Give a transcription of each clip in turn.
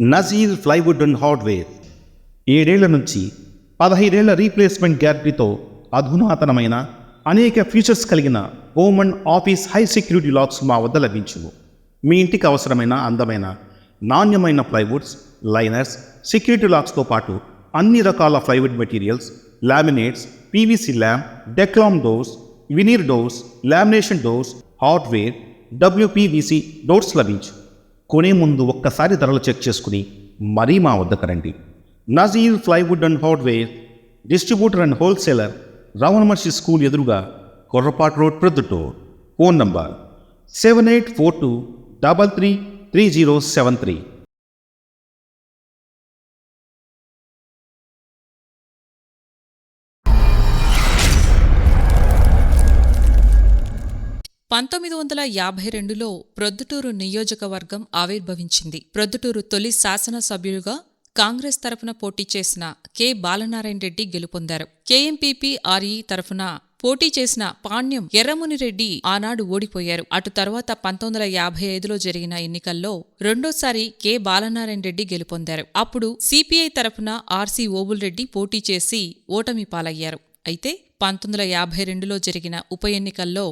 Nazir plywood and hardware. ఏడేళ్ళ నుంచి పదహైదేళ్ళ replacement గ్యారంటీతో అధునాతనమైన అనేక ఫీచర్స్ కలిగిన Oman office high security locks మా వద్ద లభించును. మీ ఇంటికి అవసరమైన అందమైన నాణ్యమైన ప్లైవుడ్స్ లైనర్స్ సెక్యూరిటీ లాక్స్తో పాటు అన్ని రకాల plywood materials laminates PVC lam declam doors veneer doors lamination doors hardware WPVC doors లభించు. కొనే ముందు ఒక్కసారి ధరలు చెక్ చేసుకుని మరీ మా వద్దకు రండి. Nazir plywood and hardware distributor and wholesaler Ramana Maharshi school ఎదురుగా Korrapadu road Proddatur. Phone number seven eight four two double three three zero seven three. వందల యాభై రెండులో ప్రొద్దుటూరు నియోజకవర్గం ఆవిర్భవించింది. ప్రొద్దుటూరు తొలి శాసనసభ్యులుగా కాంగ్రెస్ తరఫున పోటీ చేసిన కె. బాలనారాయణ రెడ్డి గెలుపొందారు. కేఎంపీపీ ఆర్ఈ తరఫున పోటీ చేసిన పాణ్యం ఎర్రమునిరెడ్డి ఆనాడు ఓడిపోయారు. అటు తర్వాత పంతొమ్మిది వందల యాభై ఐదులో జరిగిన ఎన్నికల్లో రెండోసారి కె. బాలనారాయణ రెడ్డి గెలుపొందారు. అప్పుడు సిపిఐ తరఫున ఆర్సీ ఓబుల్ రెడ్డి పోటీ చేసి ఓటమి పాలయ్యారు. అయితే పంతొమ్మిది వందల యాభై రెండులో జరిగిన ఉప ఎన్నికల్లో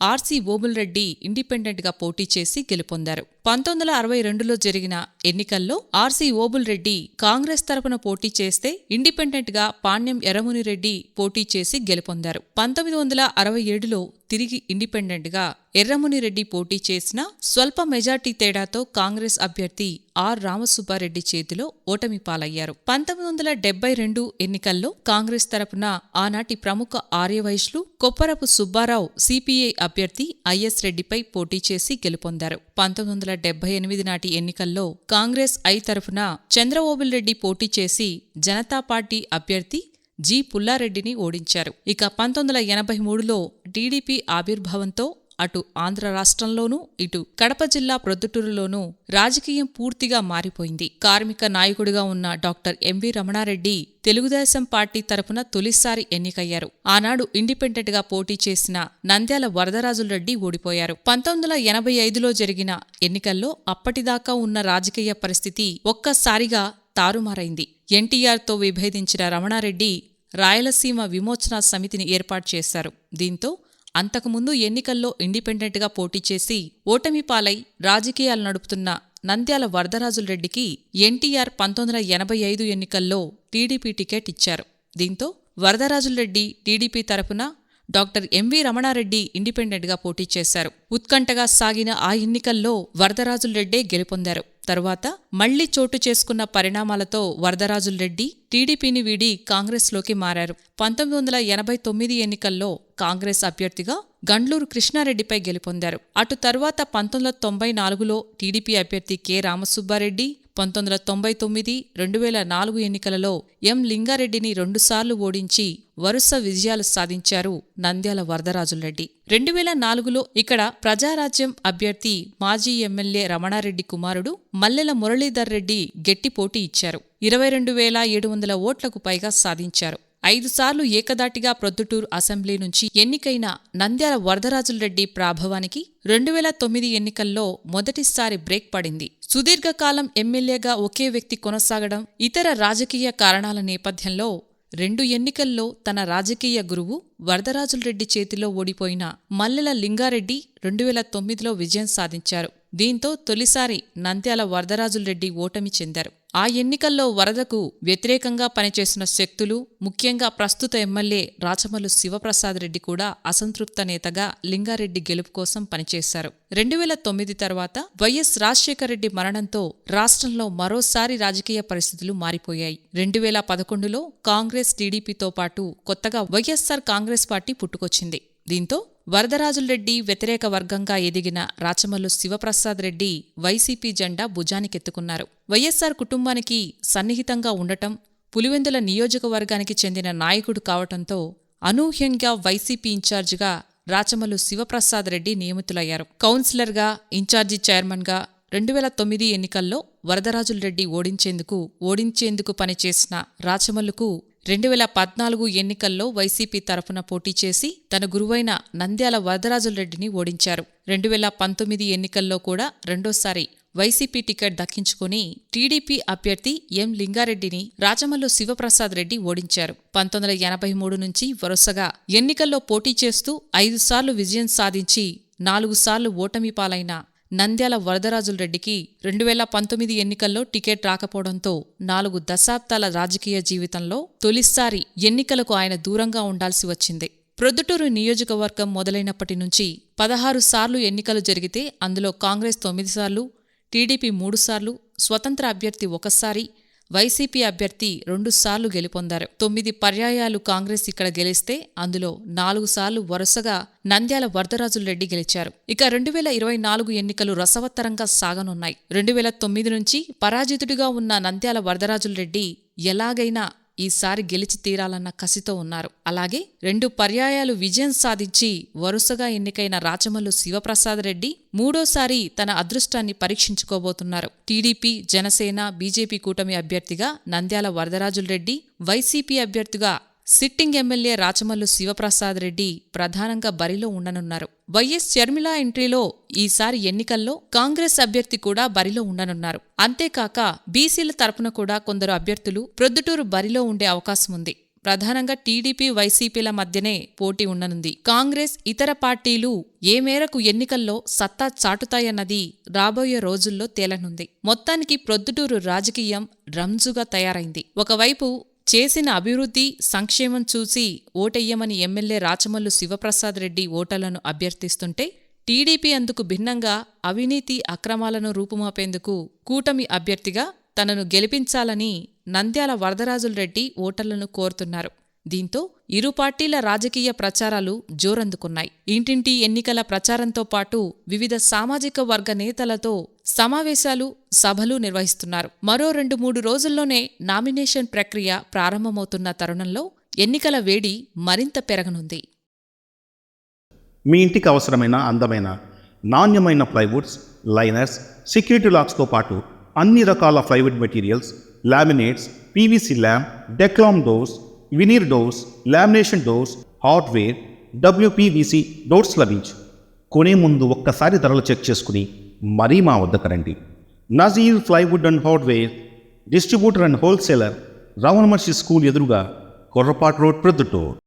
ఆర్సీ ఓబుల్ రెడ్డి ఇండిపెండెంట్గా పోటీ చేసి గెలుపొందారు. పంతొమ్మిది వందల అరవై రెండులో జరిగిన ఎన్నికల్లో ఆర్సీ ఓబుల్ రెడ్డి కాంగ్రెస్ తరపున పోటీ చేస్తే ఇండిపెండెంట్గా పాణ్యం ఎర్రముని రెడ్డి పోటీ చేసి గెలుపొందారు. పంతొమ్మిది వందల అరవై ఏడులో తిరిగి ఇండిపెండెంట్గా ఎర్రముని రెడ్డి పోటీ చేసిన స్వల్ప మెజార్టీ తేడాతో కాంగ్రెస్ అభ్యర్థి ఆర్ రామసుబ్బారెడ్డి చేతిలో ఓటమి పాలయ్యారు. పంతొమ్మిది వందల డెబ్బై రెండు ఎన్నికల్లో కాంగ్రెస్ తరపున ఆనాటి ప్రముఖ ఆర్యవైశ్లు కొప్పరపు సుబ్బారావు సిపిఐ అభ్యర్థి ఐఎస్ రెడ్డిపై పోటీ చేసి గెలుపొందారు. పంతొమ్మిది వందల డెబ్బై ఎనిమిది నాటి ఎన్నికల్లో కాంగ్రెస్ ఐ తరఫున చంద్రబాబుల్ రెడ్డి పోటీ చేసి జనతా పార్టీ అభ్యర్థి జి పుల్లారెడ్డిని ఓడించారు. ఇక పంతొమ్మిది వందల ఎనభై మూడులో టీడీపీ ఆవిర్భావంతో అటు ఆంధ్ర రాష్ట్రంలోనూ ఇటు కడప జిల్లా ప్రొద్దుటూరులోనూ రాజకీయం పూర్తిగా మారిపోయింది. కార్మిక నాయకుడిగా ఉన్న doctor MV Ramana Reddy Telugu Desam party తరపున తొలిసారి ఎన్నికయ్యారు. ఆనాడు ఇండిపెండెంట్గా పోటీ చేసిన నంద్యాల వరదరాజులరెడ్డి ఓడిపోయారు. పంతొమ్మిది వందల ఎనభై ఐదులో జరిగిన ఎన్నికల్లో అప్పటిదాకా ఉన్న రాజకీయ పరిస్థితి ఒక్కసారిగా తారుమారైంది. ఎన్టీఆర్తో విభేదించిన రమణారెడ్డి రాయలసీమ విమోచన సమితిని ఏర్పాటు చేశారు. దీంతో అంతకుముందు ఎన్నికల్లో ఇండిపెండెంట్గా పోటీ చేసి ఓటమి పాలై రాజకీయాలు నడుపుతున్న నంద్యాల వరదరాజులరెడ్డికి ఎన్టీఆర్ పంతొమ్మిది వందల ఎనభై ఐదు ఎన్నికల్లో టీడీపీ టికెట్ ఇచ్చారు. దీంతో వరదరాజులరెడ్డి టీడీపీ తరపున డాక్టర్ ఎంవి రమణారెడ్డి ఇండిపెండెంట్గా పోటీ చేశారు. ఉత్కంఠగా సాగిన ఆ ఎన్నికల్లో వరదరాజులరెడ్డే గెలుపొందారు. తరువాత మళ్ళీ చోటు చేసుకున్న పరిణామాలతో వరదరాజులరెడ్డి టీడీపీని వీడి కాంగ్రెస్లోకి మారారు. పంతొమ్మిది వందల ఎనభై తొమ్మిది ఎన్నికల్లో కాంగ్రెస్ అభ్యర్థిగా గండ్లూరు కృష్ణారెడ్డిపై గెలుపొందారు. అటు తర్వాత పంతొమ్మిది వందల తొంభై నాలుగులో టీడీపీ అభ్యర్థి కె. రామసుబ్బారెడ్డి పంతొమ్మిది వందల తొంభై తొమ్మిది రెండు వేల నాలుగు ఎన్నికలలో ఎం లింగారెడ్డిని రెండుసార్లు ఓడించి వరుస విజయాలు సాధించారు నంద్యాల వరదరాజులరెడ్డి. రెండు వేల నాలుగులో ఇక్కడ ప్రజారాజ్యం అభ్యర్థి మాజీ ఎమ్మెల్యే రమణారెడ్డి కుమారుడు మల్లెల మురళీధర్ రెడ్డి గట్టి పోటీ ఇచ్చారు. ఇరవై రెండు వేల ఏడు వందల ఓట్లకు పైగా సాధించారు. ఐదుసార్లు ఏకదాటిగా ప్రొద్దుటూరు అసెంబ్లీ నుంచి ఎన్నికైన నంద్యాల వరదరాజులరెడ్డి ప్రాభవానికి రెండు వేల తొమ్మిది ఎన్నికల్లో మొదటిసారి బ్రేక్ పడింది. సుదీర్ఘకాలం ఎమ్మెల్యేగా ఒకే వ్యక్తి కొనసాగడం ఇతర రాజకీయ కారణాల నేపథ్యంలో రెండు ఎన్నికల్లో తన రాజకీయ గురువు వరదరాజులరెడ్డి చేతిలో ఓడిపోయిన మల్లెల లింగారెడ్డి రెండు వేల తొమ్మిదిలో విజయం సాధించారు. దీంతో తొలిసారి నంద్యాల వరదరాజులరెడ్డి ఓటమి చెందారు. ఆ ఎన్నికల్లో వరదకు వ్యతిరేకంగా పనిచేసిన శక్తులు ముఖ్యంగా ప్రస్తుత ఎమ్మెల్యే రాచమల్లు శివప్రసాద్ రెడ్డి కూడా అసంతృప్త నేతగా లింగారెడ్డి గెలుపు కోసం పనిచేశారు. రెండు వేల తొమ్మిది తర్వాత వైఎస్ రాజశేఖర రెడ్డి మరణంతో రాష్ట్రంలో మరోసారి రాజకీయ పరిస్థితులు మారిపోయాయి. రెండు వేల పదకొండులో కాంగ్రెస్ టీడీపీతో పాటు కొత్తగా వైఎస్సార్ కాంగ్రెస్ పార్టీ పుట్టుకొచ్చింది. దీంతో వరదరాజులరెడ్డి వ్యతిరేక వర్గంగా ఎదిగిన రాచమల్లు శివప్రసాద్ రెడ్డి వైసీపీ జెండా భుజానికెత్తుకున్నారు. వైఎస్సార్ కుటుంబానికి సన్నిహితంగా ఉండటం పులివెందుల నియోజకవర్గానికి చెందిన నాయకుడు కావటంతో అనూహ్యంగా వైసీపీ ఇన్ఛార్జిగా రాచమల్లు శివప్రసాద్ రెడ్డి నియమితులయ్యారు. కౌన్సిలర్గా ఇన్ఛార్జి చైర్మన్గా రెండు వేల తొమ్మిది ఎన్నికల్లో వరదరాజులరెడ్డి ఓడించేందుకు ఓడించేందుకు పనిచేసిన రాచమల్లుకు రెండు వేల పద్నాలుగు ఎన్నికల్లో వైసీపీ తరఫున పోటీ చేసి తన గురువైన నంద్యాల వరదరాజులరెడ్డిని ఓడించారు. రెండు వేల పంతొమ్మిది ఎన్నికల్లో కూడా రెండోసారి వైసీపీ టికెట్ దక్కించుకుని టీడీపీ అభ్యర్థి ఎం లింగారెడ్డిని రాజమల్లు శివప్రసాద్ రెడ్డి ఓడించారు. పంతొమ్మిది వందల ఎనభై మూడు నుంచి వరుసగా ఎన్నికల్లో పోటీ చేస్తూ ఐదుసార్లు విజయం సాధించి నాలుగు సార్లు ఓటమి పాలైన నంద్యాల వరదరాజుల రెడ్డికి రెండు వేల పంతొమ్మిది ఎన్నికల్లో టికెట్ రాకపోవడంతో నాలుగు దశాబ్దాల రాజకీయ జీవితంలో తొలిసారి ఎన్నికలకు ఆయన దూరంగా ఉండాల్సి వచ్చింది. ప్రొద్దుటూరు నియోజకవర్గం మొదలైనప్పటి నుంచి పదహారు సార్లు ఎన్నికలు జరిగితే అందులో కాంగ్రెస్ తొమ్మిది సార్లు టీడీపీ మూడుసార్లు స్వతంత్ర అభ్యర్థి ఒకసారి వైసీపీ అభ్యర్థి రెండుసార్లు గెలుపొందారు. తొమ్మిది పర్యాయాలు కాంగ్రెస్ ఇక్కడ గెలిస్తే అందులో నాలుగు సార్లు వరుసగా నంద్యాల వరదరాజుల రెడ్డి గెలిచారు. ఇక రెండు వేల ఇరవై నాలుగు ఎన్నికలు రసవత్తరంగా సాగనున్నాయి. రెండు వేల తొమ్మిది నుంచి పరాజితుడిగా ఉన్న నంద్యాల వరదరాజుల రెడ్డి ఎలాగైనా ఈసారి గెలిచి తీరాలన్న కసితో ఉన్నారు. అలాగే రెండు పర్యాయాలు విజయం సాధించి వరుసగా ఎన్నికైన రాచమల్లు శివప్రసాద్ రెడ్డి మూడోసారి తన అదృష్టాన్ని పరీక్షించుకోబోతున్నారు. టీడీపీ జనసేన బీజేపీ కూటమి అభ్యర్థిగా నంద్యాల వరదరాజుల రెడ్డి వైసీపీ అభ్యర్థిగా సిట్టింగ్ ఎమ్మెల్యే రాచమల్లు శివప్రసాద్ రెడ్డి ప్రధానంగా బరిలో ఉండనున్నారు. వైఎస్ షర్మిల ఎంట్రీలో ఈసారి ఎన్నికల్లో కాంగ్రెస్ అభ్యర్థి కూడా బరిలో ఉండనున్నారు. అంతేకాక బీసీల తరపున కూడా కొందరు అభ్యర్థులు ప్రొద్దుటూరు బరిలో ఉండే అవకాశం ఉంది. ప్రధానంగా టీడీపీ వైసీపీల మధ్యనే పోటీ ఉండనుంది. కాంగ్రెస్ ఇతర పార్టీలు ఏ మేరకు ఎన్నికల్లో సత్తా చాటుతాయన్నది రాబోయే రోజుల్లో తేలనుంది. మొత్తానికి ప్రొద్దుటూరు రాజకీయం రంజుగా తయారైంది. ఒకవైపు చేసిన అభివృద్ధి సంక్షేమం చూసి ఓటెయ్యమని ఎమ్మెల్యే రాచమల్లు శివప్రసాద్ రెడ్డి ఓటర్లను అభ్యర్థిస్తుంటే టీడీపీ అందుకు భిన్నంగా అవినీతి అక్రమాలను రూపుమాపేందుకు కూటమి అభ్యర్థిగా తనను గెలిపించాలని నంద్యాల వరదరాజులరెడ్డి ఓటర్లను కోరుతున్నారు. దీంతో ఇరు పార్టీల రాజకీయ ప్రచారాలు జోరందుకున్నాయి. ఇంటింటి ఎన్నికల ప్రచారంతో పాటు వివిధ సామాజిక వర్గ నేతలతో సమావేశాలు సభలు నిర్వహిస్తున్నారు. మరో రెండు మూడు రోజుల్లోనే నామినేషన్ ప్రక్రియ ప్రారంభమవుతున్న తరుణంలో ఎన్నికల వేడి మరింత పెరగనుంది. మీ ఇంటికి అవసరమైన అందమైన నాణ్యమైన ప్లైవుడ్స్ లైనర్స్ సెక్యూరిటీ లాక్స్తో పాటు అన్ని రకాల plywood materials laminates PVC lam declam doors veneer doors lamination doors hardware WPVC doors లభించు. కొనే ముందు ఒక్కసారి ధరలు చెక్ చేసుకుని మరీ మా వద్దకు రండి. Nazir plywood and hardware distributor and wholesaler Ramana Maharshi school ఎదురుగా కొర్రపాటు రోడ్ ప్రొద్దుటూర్.